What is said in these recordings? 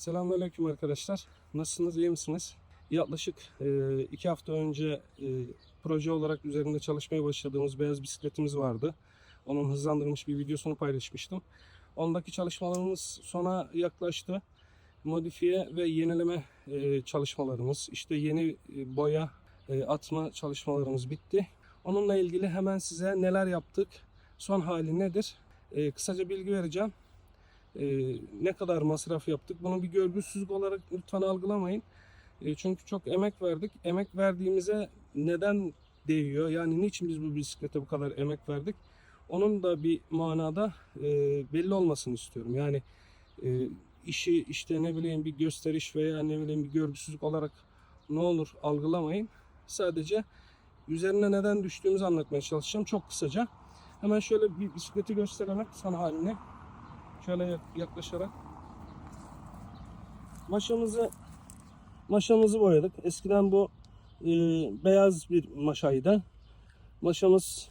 Selamünaleyküm arkadaşlar. Nasılsınız, iyi misiniz? Yaklaşık e, iki hafta önce e, proje olarak üzerinde çalışmaya başladığımız beyaz bisikletimiz vardı. Onun hızlandırılmış bir videosunu paylaşmıştım. Ondaki çalışmalarımız sona yaklaştı. Modifiye ve yenileme e, çalışmalarımız, işte yeni e, boya e, atma çalışmalarımız bitti. Onunla ilgili hemen size neler yaptık, son hali nedir? E, kısaca bilgi vereceğim. Ee, ne kadar masraf yaptık. Bunu bir görgüsüzlük olarak lütfen algılamayın. Ee, çünkü çok emek verdik. Emek verdiğimize neden değiyor? Yani niçin biz bu bisiklete bu kadar emek verdik? Onun da bir manada e, belli olmasını istiyorum. Yani e, işi işte ne bileyim bir gösteriş veya ne bileyim bir görgüsüzlük olarak ne olur algılamayın. Sadece üzerine neden düştüğümüzü anlatmaya çalışacağım çok kısaca. Hemen şöyle bir bisikleti göstererek sana halini Şöyle yak- yaklaşarak. Maşamızı maşamızı boyadık. Eskiden bu e, beyaz bir maşaydı. Maşamız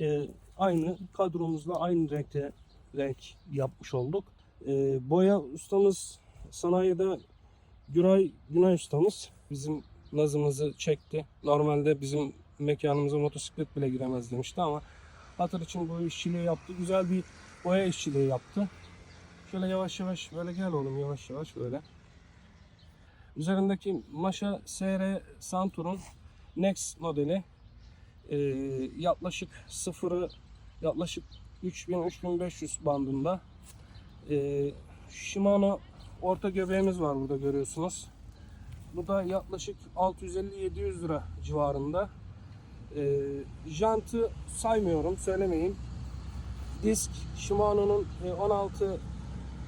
e, aynı kadromuzla aynı renkte renk yapmış olduk. E, boya ustamız sanayide Güray Günay ustamız bizim nazımızı çekti. Normalde bizim mekanımıza motosiklet bile giremez demişti ama hatır için bu işçiliği yaptı. Güzel bir boya işçiliği yaptı. Şöyle yavaş yavaş böyle gel oğlum yavaş yavaş böyle. Üzerindeki Maşa SR Santur'un Next modeli. Ee, yaklaşık sıfırı yaklaşık 3000-3500 bandında. Ee, Shimano orta göbeğimiz var burada görüyorsunuz. Bu da yaklaşık 650-700 lira civarında. Ee, jantı saymıyorum söylemeyeyim. Disk Shimano'nun e, 16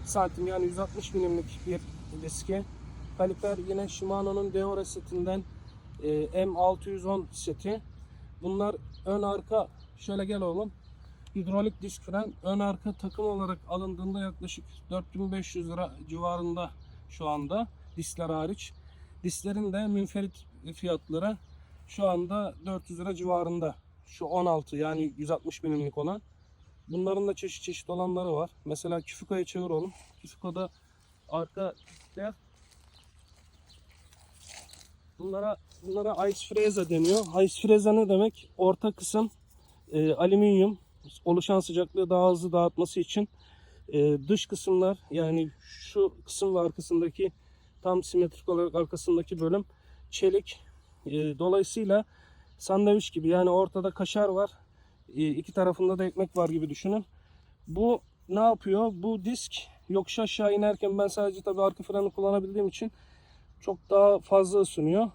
santim yani 160 milimlik bir diski. Kaliper yine Shimano'nun Deore setinden e, M610 seti. Bunlar ön arka şöyle gel oğlum. Hidrolik disk fren ön arka takım olarak alındığında yaklaşık 4500 lira civarında şu anda diskler hariç. Disklerin de münferit fiyatları şu anda 400 lira civarında. Şu 16 yani 160 milimlik olan. Bunların da çeşit çeşit olanları var. Mesela Küfika'yı çevir oğlum. Küfika'da arka diskler. Bunlara bunlara ice freza deniyor. Ice freza ne demek? Orta kısım e, alüminyum oluşan sıcaklığı daha hızlı dağıtması için e, dış kısımlar yani şu kısım ve arkasındaki tam simetrik olarak arkasındaki bölüm çelik. E, dolayısıyla sandviç gibi yani ortada kaşar var. İki tarafında da ekmek var gibi düşünün. Bu ne yapıyor? Bu disk yokuş aşağı inerken ben sadece tabii arka freni kullanabildiğim için çok daha fazla ısınıyor.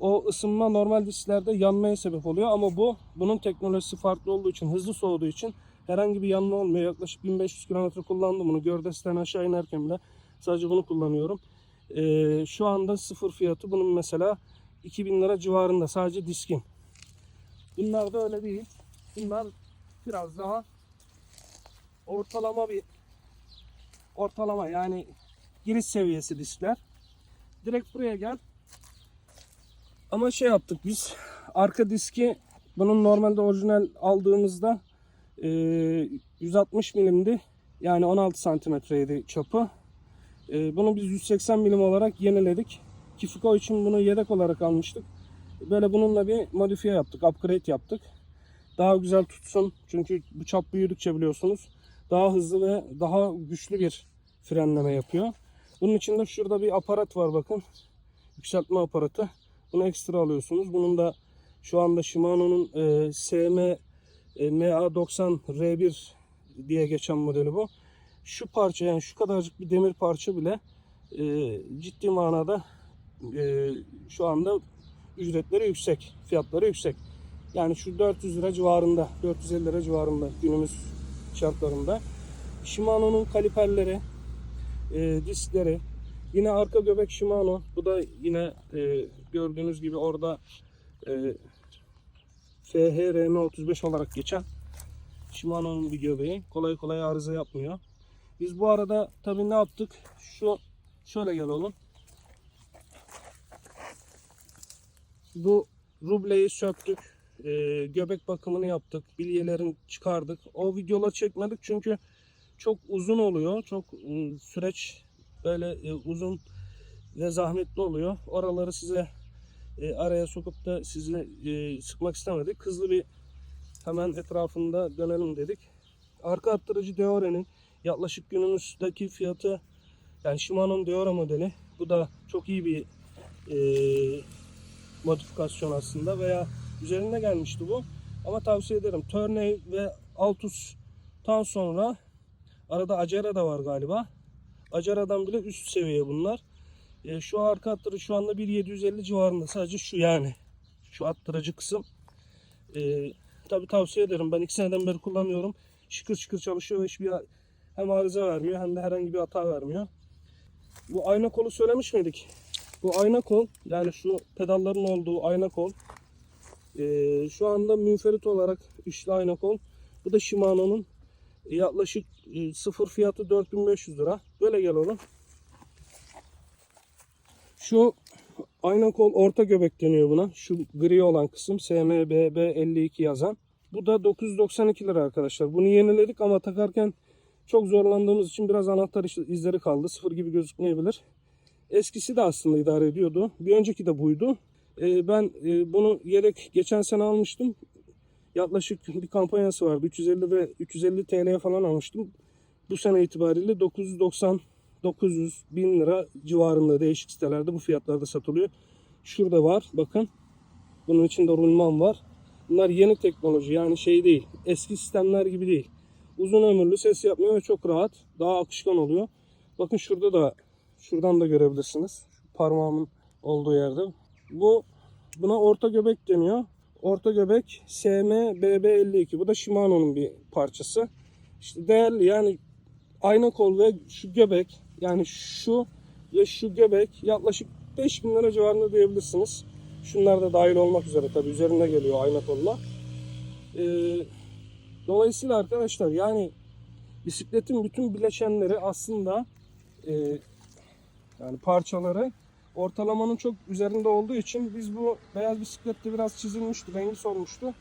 O ısınma normal disklerde yanmaya sebep oluyor ama bu bunun teknolojisi farklı olduğu için hızlı soğuduğu için herhangi bir yanma olmuyor. Yaklaşık 1500 km kullandım bunu. Gördesten aşağı inerken bile sadece bunu kullanıyorum. Ee, şu anda sıfır fiyatı bunun mesela 2000 lira civarında sadece diskin. Bunlar da öyle değil. Bunlar biraz daha ortalama bir ortalama yani giriş seviyesi diskler. Direkt buraya gel. Ama şey yaptık biz arka diski bunun normalde orijinal aldığımızda e, 160 milimdi. Yani 16 santimetreydi çapı. E, bunu biz 180 milim olarak yeniledik. Kifiko için bunu yedek olarak almıştık. Böyle bununla bir modifiye yaptık, upgrade yaptık. Daha güzel tutsun. Çünkü bu çap büyüdükçe biliyorsunuz daha hızlı ve daha güçlü bir frenleme yapıyor. Bunun için de şurada bir aparat var bakın. Yükseltme aparatı. Bunu ekstra alıyorsunuz. Bunun da şu anda Shimano'nun e, SM e, MA90 R1 diye geçen modeli bu. Şu parça yani şu kadarcık bir demir parça bile e, ciddi manada e, şu anda ücretleri yüksek, fiyatları yüksek. Yani şu 400 lira civarında, 450 lira civarında günümüz şartlarında. Shimano'nun kaliperleri, e, diskleri, yine arka göbek Shimano. Bu da yine e, gördüğünüz gibi orada e, FHRM35 olarak geçen Shimano'nun bir göbeği. Kolay kolay arıza yapmıyor. Biz bu arada tabii ne yaptık? Şu şöyle gel oğlum. Bu rubleyi söktük. Ee, göbek bakımını yaptık. Bilyelerini çıkardık. O videoları çekmedik çünkü çok uzun oluyor. Çok ım, süreç böyle e, uzun ve zahmetli oluyor. Oraları size e, araya sokup da sizi e, sıkmak istemedik. Hızlı bir hemen etrafında dönelim dedik. Arka arttırıcı Deore'nin yaklaşık günümüzdeki fiyatı yani Shimano'nun Deore modeli. Bu da çok iyi bir e, modifikasyon aslında veya üzerinde gelmişti bu. Ama tavsiye ederim. Tourney ve Altus'tan sonra arada Acera da var galiba. Acera'dan bile üst seviye bunlar. E, şu arka attırı şu anda 1.750 civarında. Sadece şu yani. Şu attırıcı kısım. E, tabii tavsiye ederim. Ben iki seneden beri kullanıyorum. Şıkır şıkır çalışıyor ve hiçbir hem arıza vermiyor hem de herhangi bir hata vermiyor. Bu ayna kolu söylemiş miydik? Bu ayna kol yani şu pedalların olduğu ayna kol ee, şu anda münferit olarak üçlü ayna kol. Bu da Shimano'nun yaklaşık e, sıfır fiyatı 4500 lira. Böyle gel oğlum. Şu ayna kol orta göbek deniyor buna. Şu gri olan kısım SMBB 52 yazan. Bu da 992 lira arkadaşlar. Bunu yeniledik ama takarken çok zorlandığımız için biraz anahtar izleri kaldı. Sıfır gibi gözükmeyebilir. Eskisi de aslında idare ediyordu. Bir önceki de buydu. Ee, ben e, bunu yedek geçen sene almıştım. Yaklaşık bir kampanyası vardı. 350 ve 350 TL'ye falan almıştım. Bu sene itibariyle 990 900 bin lira civarında değişik sitelerde bu fiyatlarda satılıyor. Şurada var bakın. Bunun içinde rulman var. Bunlar yeni teknoloji yani şey değil. Eski sistemler gibi değil. Uzun ömürlü ses yapmıyor ve çok rahat. Daha akışkan oluyor. Bakın şurada da şuradan da görebilirsiniz. Parmağımın olduğu yerde. Bu buna orta göbek deniyor. Orta göbek SM-BB52. Bu da Shimano'nun bir parçası. İşte değerli yani ayna kol ve şu göbek yani şu ve şu göbek yaklaşık 5000 lira civarında diyebilirsiniz. Şunlar da dahil olmak üzere tabi üzerinde geliyor ayna kolla. Ee, dolayısıyla arkadaşlar yani bisikletin bütün bileşenleri aslında e, yani parçaları ortalamanın çok üzerinde olduğu için biz bu beyaz bisiklette biraz çizilmişti, rengi solmuştu.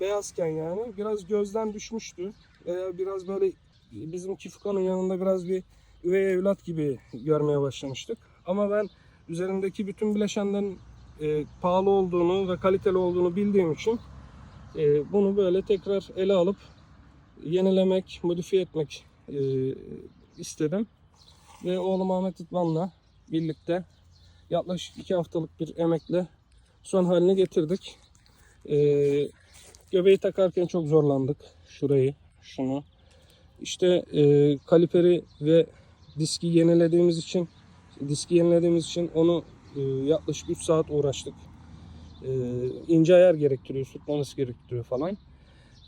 Beyazken yani biraz gözden düşmüştü. Veya biraz böyle bizim Kifukanın yanında biraz bir üvey evlat gibi görmeye başlamıştık. Ama ben üzerindeki bütün bileşenlerin e, pahalı olduğunu ve kaliteli olduğunu bildiğim için e, bunu böyle tekrar ele alıp yenilemek, modifiye etmek e, istedim. Ve oğlum Ahmet İtman'la birlikte yaklaşık iki haftalık bir emekle son haline getirdik. Ee, göbeği takarken çok zorlandık. Şurayı, şunu. İşte e, kaliperi ve diski yenilediğimiz için diski yenilediğimiz için onu e, yaklaşık 3 saat uğraştık. E, ince ayar gerektiriyor, tutmanız gerektiriyor falan.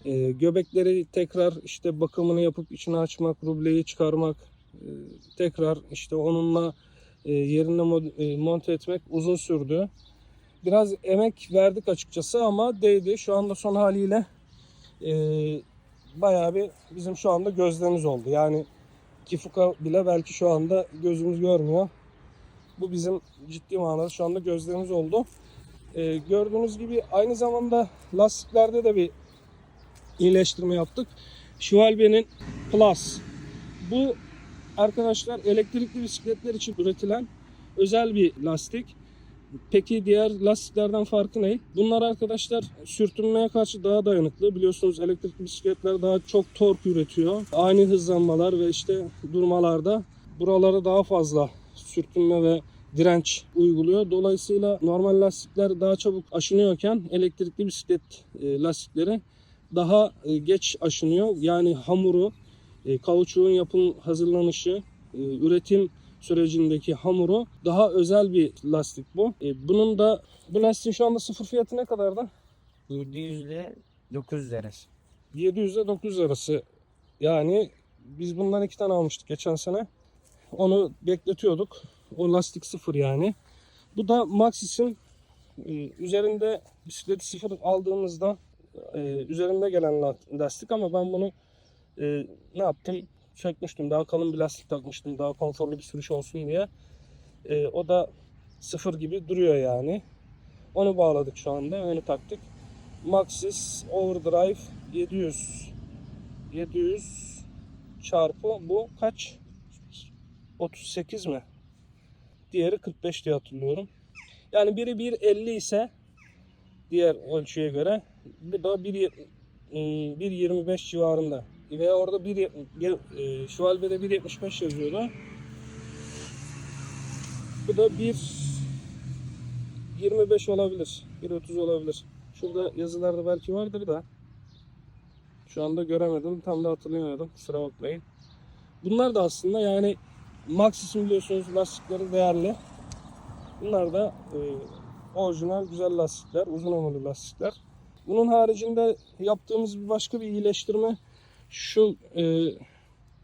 E, göbekleri tekrar işte bakımını yapıp içini açmak, rubleyi çıkarmak, e, tekrar işte onunla yerine mod- e, monte etmek uzun sürdü. Biraz emek verdik açıkçası ama değdi. Şu anda son haliyle e, bayağı bir bizim şu anda gözlerimiz oldu. Yani Kifuka bile belki şu anda gözümüz görmüyor. Bu bizim ciddi manada şu anda gözlerimiz oldu. E, gördüğünüz gibi aynı zamanda lastiklerde de bir iyileştirme yaptık. Schwalbe'nin Plus. Bu arkadaşlar elektrikli bisikletler için üretilen özel bir lastik. Peki diğer lastiklerden farkı ne? Bunlar arkadaşlar sürtünmeye karşı daha dayanıklı. Biliyorsunuz elektrikli bisikletler daha çok tork üretiyor. Ani hızlanmalar ve işte durmalarda buralara daha fazla sürtünme ve direnç uyguluyor. Dolayısıyla normal lastikler daha çabuk aşınıyorken elektrikli bisiklet e, lastikleri daha e, geç aşınıyor. Yani hamuru e, kauçuğun yapım hazırlanışı, e, üretim sürecindeki hamuru daha özel bir lastik bu. E, bunun da bu lastiğin şu anda sıfır fiyatı ne kadar da? 700 ile 900 arası. 700 ile 900 arası. Yani biz bundan iki tane almıştık geçen sene. Onu bekletiyorduk. O lastik sıfır yani. Bu da Maxxis'in e, üzerinde bisikleti sıfır aldığımızda e, üzerinde gelen la- lastik ama ben bunu e, ne yaptım? Sökmüştüm. Daha kalın bir lastik takmıştım. Daha konforlu bir sürüş olsun diye. E, o da sıfır gibi duruyor yani. Onu bağladık şu anda. Onu taktık. Maxxis Overdrive 700 700 çarpı bu kaç? 38 mi? Diğeri 45 diye hatırlıyorum. Yani biri 1.50 ise diğer ölçüye göre bu da 1.70 e, 1.25 civarında. Veya orada 1, e, şu albede 1.75 yazıyordu. Bu da 1.25 olabilir. 1.30 olabilir. Şurada yazılarda belki vardır da şu anda göremedim. Tam da hatırlayamadım. Kusura bakmayın. Bunlar da aslında yani Maxxis'in biliyorsunuz lastikleri değerli. Bunlar da e, orijinal güzel lastikler. Uzun ömürlü lastikler. Bunun haricinde yaptığımız bir başka bir iyileştirme şu e,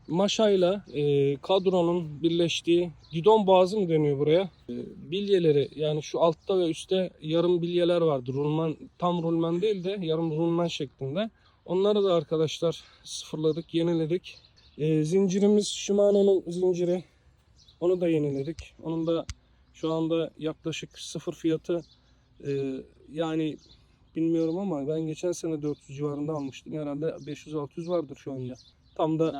maşayla e, kadronun birleştiği gidon boğazı mı deniyor buraya? E, bilyeleri yani şu altta ve üstte yarım bilyeler vardı. Rulman, tam rulman değil de yarım rulman şeklinde. Onları da arkadaşlar sıfırladık, yeniledik. E, zincirimiz Shimano'nun zinciri. Onu da yeniledik. Onun da şu anda yaklaşık sıfır fiyatı e, yani bilmiyorum ama ben geçen sene 400 civarında almıştım. Herhalde 500-600 vardır şu anda. Tam da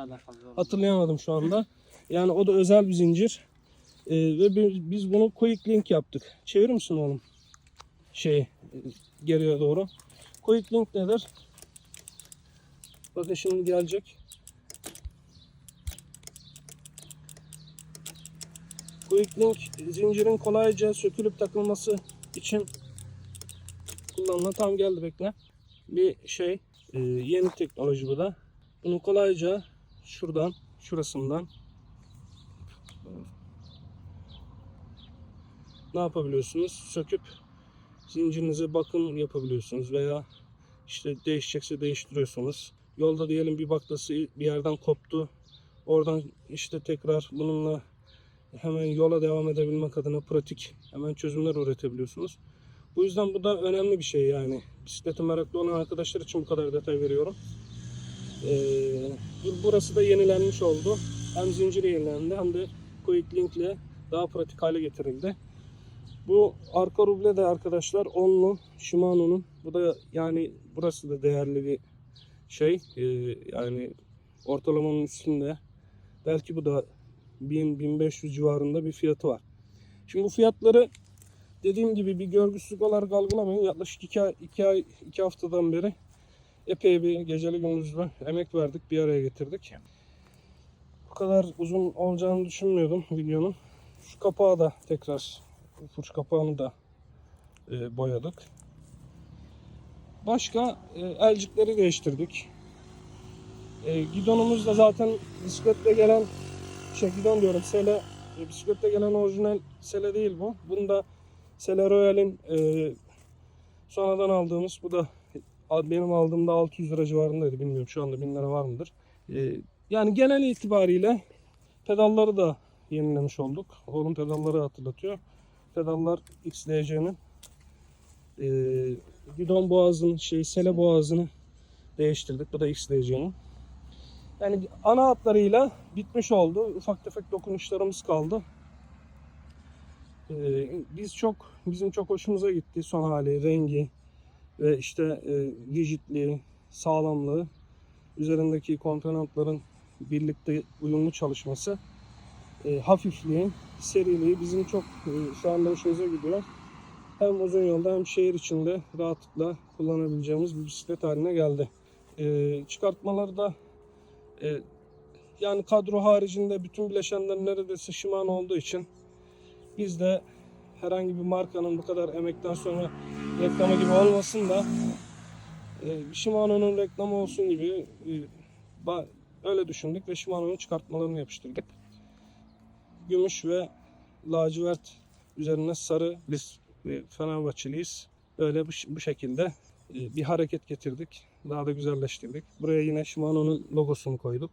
hatırlayamadım şu anda. Yani o da özel bir zincir. Ee, ve bi- biz bunu quick link yaptık. Çevirir misin oğlum? Şey e, geriye doğru. Quick link nedir? Bakın şimdi gelecek. Quick link zincirin kolayca sökülüp takılması için kullanılan tam geldi bekle. Bir şey e, yeni teknoloji bu da. Bunu kolayca şuradan, şurasından ne yapabiliyorsunuz? Söküp zincirinize bakım yapabiliyorsunuz veya işte değişecekse değiştiriyorsunuz. Yolda diyelim bir baklası bir yerden koptu. Oradan işte tekrar bununla hemen yola devam edebilmek adına pratik hemen çözümler üretebiliyorsunuz. Bu yüzden bu da önemli bir şey yani. Bisiklete meraklı olan arkadaşlar için bu kadar detay veriyorum. Ee, bu- burası da yenilenmiş oldu. Hem zinciri yenilendi hem de Quick Link ile daha pratik hale getirildi. Bu arka ruble de arkadaşlar onlu Shimano'nun. Bu da yani burası da değerli bir şey. Ee, yani ortalamanın üstünde. Belki bu da 1000-1500 civarında bir fiyatı var. Şimdi bu fiyatları dediğim gibi bir görgüsüzlük olarak algılamayın. Yaklaşık 2 ay, 2 ay 2 haftadan beri epey bir geceli gündüzlü emek verdik. Bir araya getirdik. Bu kadar uzun olacağını düşünmüyordum videonun. Şu kapağı da tekrar fırç kapağını da e, boyadık. Başka e, elcikleri değiştirdik. E, gidonumuz da zaten bisikletle gelen şey gidon diyorum sele e, bisikletle gelen orijinal sele değil bu. Bunda Sele Royal'in e, sonradan aldığımız bu da benim aldığımda 600 lira civarındaydı. Bilmiyorum şu anda 1000 lira var mıdır? E, yani genel itibariyle pedalları da yenilemiş olduk. Oğlum pedalları hatırlatıyor. Pedallar XDC'nin e, gidon boğazını, şey sele boğazını değiştirdik. Bu da XDC'nin. Yani ana hatlarıyla bitmiş oldu. Ufak tefek dokunuşlarımız kaldı. Ee, biz çok bizim çok hoşumuza gitti son hali, rengi ve işte e, rigidliği, sağlamlığı, üzerindeki komponentlerin birlikte uyumlu çalışması, e, hafifliği, seriliği bizim çok e, şu anda hoşumuza gidiyor. Hem uzun yolda hem şehir içinde rahatlıkla kullanabileceğimiz bir bisiklet haline geldi. E, çıkartmaları da e, yani kadro haricinde bütün bileşenler neredeyse Shimano olduğu için biz de herhangi bir markanın bu kadar emekten sonra reklamı gibi olmasın da e, Shimano'nun reklamı olsun gibi e, öyle düşündük ve Shimano'nun çıkartmalarını yapıştırdık. Gümüş ve lacivert üzerine sarı biz ve Fenerbahçeliyiz. Böyle bu, bu şekilde e, bir hareket getirdik. Daha da güzelleştirdik. Buraya yine Shimano'nun logosunu koyduk.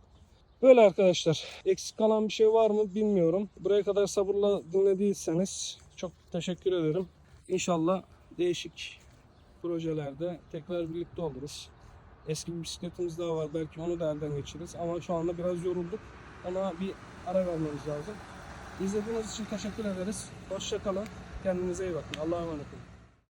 Böyle arkadaşlar. Eksik kalan bir şey var mı bilmiyorum. Buraya kadar sabırla dinlediyseniz çok teşekkür ederim. İnşallah değişik projelerde tekrar birlikte oluruz. Eski bir bisikletimiz daha var. Belki onu da elden geçiririz. Ama şu anda biraz yorulduk. Ona bir ara vermemiz lazım. İzlediğiniz için teşekkür ederiz. Hoşçakalın. Kendinize iyi bakın. Allah'a emanet olun.